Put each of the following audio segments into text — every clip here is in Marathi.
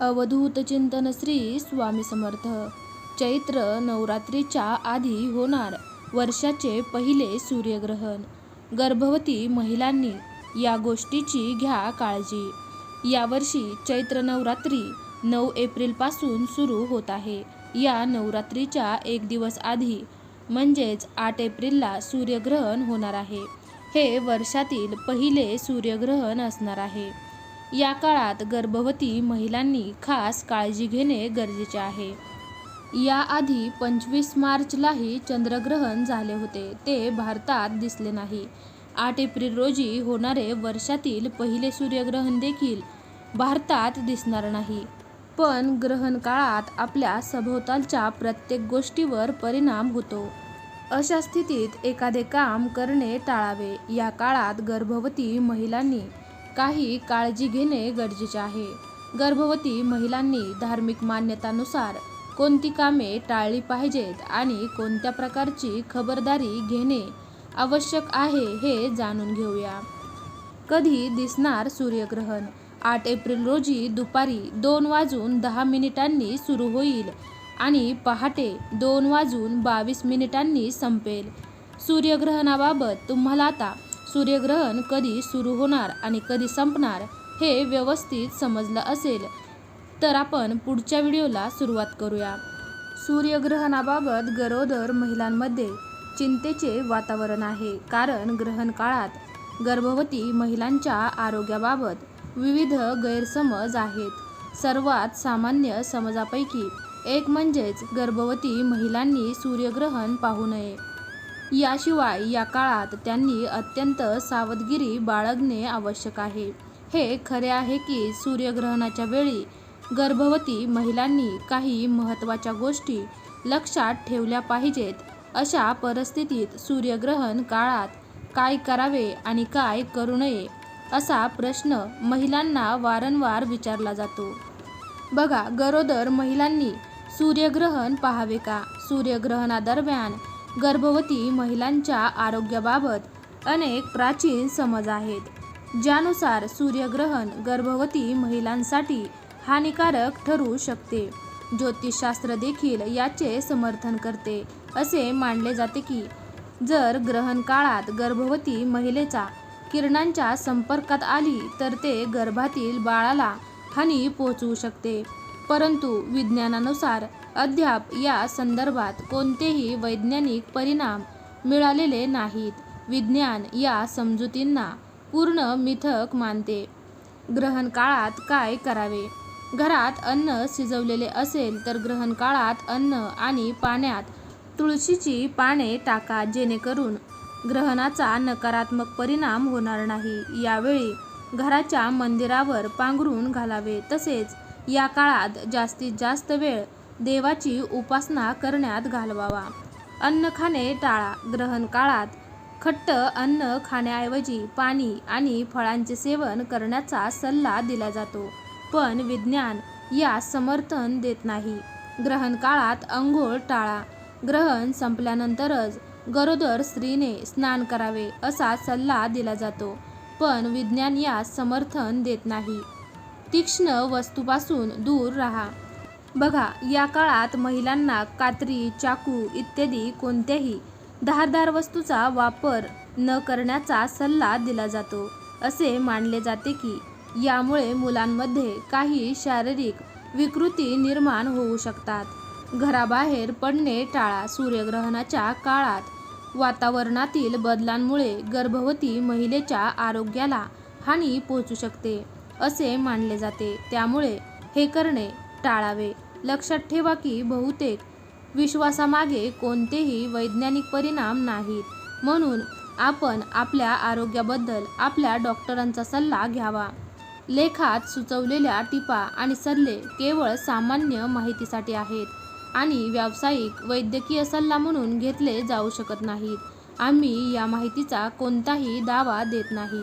अवधूत चिंतन श्री स्वामी समर्थ. चैत्र नवरात्रीच्या आधी होणार वर्षाचे पहिले सूर्यग्रहण. गर्भवती महिलांनी या गोष्टीची घ्या काळजी. यावर्षी चैत्र नवरात्री नऊ एप्रिलपासून सुरू होत आहे. या नवरात्रीच्या एक दिवस आधी म्हणजेच आठ एप्रिलला सूर्यग्रहण होणार आहे. हे वर्षातील पहिले सूर्यग्रहण असणार आहे. या काळात गर्भवती महिलांनी खास काळजी घेणे गरजेचे आहे. याआधी पंचवीस मार्चलाही चंद्रग्रहण झाले होते. ते भारतात दिसले नाही. आठ एप्रिल रोजी होणारे वर्षातील पहिले सूर्यग्रहण देखील भारतात दिसणार नाही. पण ग्रहण काळात आपल्या सभोवतालच्या प्रत्येक गोष्टीवर परिणाम होतो. अशा स्थितीत एखादे काम करणे टाळावे. या काळात गर्भवती महिलांनी काही काळजी घेणे गरजेचे आहे. गर्भवती महिलांनी धार्मिक मान्यतानुसार कोणती कामे टाळली पाहिजेत आणि कोणत्या प्रकारची खबरदारी घेणे आवश्यक आहे हे जाणून घेऊया. कधी दिसणार सूर्यग्रहण? आठ एप्रिल रोजी दुपारी दोन वाजून दहा मिनिटांनी सुरू होईल आणि पहाटे दोन वाजून बावीस मिनिटांनी संपेल. सूर्यग्रहणाबाबत तुम्हाला आता सूर्यग्रहण कधी सुरू होणार आणि कधी संपणार हे व्यवस्थित समजलं असेल तर आपण पुढच्या व्हिडिओला सुरुवात करूया. सूर्यग्रहणाबाबत गरोदर महिलांमध्ये चिंतेचे वातावरण आहे कारण ग्रहण काळात गर्भवती महिलांच्या आरोग्याबाबत विविध गैरसमज आहेत. सर्वात सामान्य समजापैकी एक म्हणजेच गर्भवती महिलांनी सूर्यग्रहण पाहू नये. याशिवाय या काळात त्यांनी अत्यंत सावधगिरी बाळगणे आवश्यक आहे. हे खरे आहे की सूर्यग्रहणाच्या वेळी गर्भवती महिलांनी काही महत्त्वाच्या गोष्टी लक्षात ठेवल्या पाहिजेत. अशा परिस्थितीत सूर्यग्रहण काळात काय करावे आणि काय करू नये असा प्रश्न महिलांना वारंवार विचारला जातो. बघा गरोदर महिलांनी सूर्यग्रहण पाहावे का? सूर्यग्रहणादरम्यान गर्भवती महिलांच्या आरोग्याबाबत अनेक प्राचीन समज आहेत ज्यानुसार सूर्यग्रहण गर्भवती महिलांसाठी हानिकारक ठरू शकते. ज्योतिषशास्त्र देखील याचे समर्थन करते असे मानले जाते की जर ग्रहण काळात गर्भवती महिलेचा किरणांच्या संपर्कात आली तर ते गर्भातील बाळाला हानी पोहोचवू शकते. परंतु विज्ञानानुसार अद्याप या संदर्भात कोणतेही वैज्ञानिक परिणाम मिळालेले नाहीत. विज्ञान या समजुतींना पूर्ण मिथक मानते. ग्रहण काळात काय करावे? घरात अन्न शिजवलेले असेल तर ग्रहण काळात अन्न आणि पाण्यात तुळशीची पाने टाका जेणेकरून ग्रहणाचा नकारात्मक परिणाम होणार नाही. यावेळी घराच्या मंदिरावर पांघरून घालावे. तसेच या काळात जास्तीत जास्त वेळ देवाची उपासना करण्यात घालवावा. अन्न खाणे टाळा. ग्रहण काळात खट्ट अन्न खाण्याऐवजी पाणी आणि फळांचे सेवन करण्याचा सल्ला दिला जातो. पण विज्ञान या समर्थन देत नाही. ग्रहण काळात अंघोळ टाळा. ग्रहण संपल्यानंतरच गरोदर स्त्रीने स्नान करावे असा सल्ला दिला जातो. पण विज्ञान यास समर्थन देत नाही. तीक्ष्ण वस्तूपासून दूर राहा. बघा या काळात महिलांना कात्री चाकू इत्यादी कोणत्याही धारदार वस्तूचा वापर न करण्याचा सल्ला दिला जातो असे मानले जाते की यामुळे मुलांमध्ये काही शारीरिक विकृती निर्माण होऊ शकतात. घराबाहेर पडणे टाळा सूर्यग्रहणाच्या काळात वातावरणातील बदलांमुळे गर्भवती महिलेच्या आरोग्याला हानी पोहोचू शकते असे मानले जाते. त्यामुळे हे करणे टाळावे. लक्षात ठेवा की बहुतेक विश्वासामागे कोणतेही वैज्ञानिक परिणाम नाहीत. म्हणून आपण आपल्या आरोग्याबद्दल आपल्या डॉक्टरांचा सल्ला घ्यावा. लेखात सुचवलेल्या टिपा आणि सल्ले केवळ सामान्य माहितीसाठी आहेत आणि व्यावसायिक वैद्यकीय सल्ला म्हणून घेतले जाऊ शकत नाहीत. आम्ही या माहितीचा कोणताही दावा देत नाही.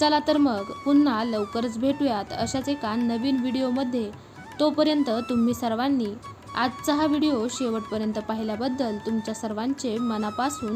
चला तर मग पुन्हा लवकरच भेटूयात अशाच एका नवीन व्हिडिओमध्ये. तोपर्यंत तुम्ही सर्वांनी आजचा हा व्हिडिओ शेवटपर्यंत पाहिल्याबद्दल तुमच्या सर्वांचे मनापासून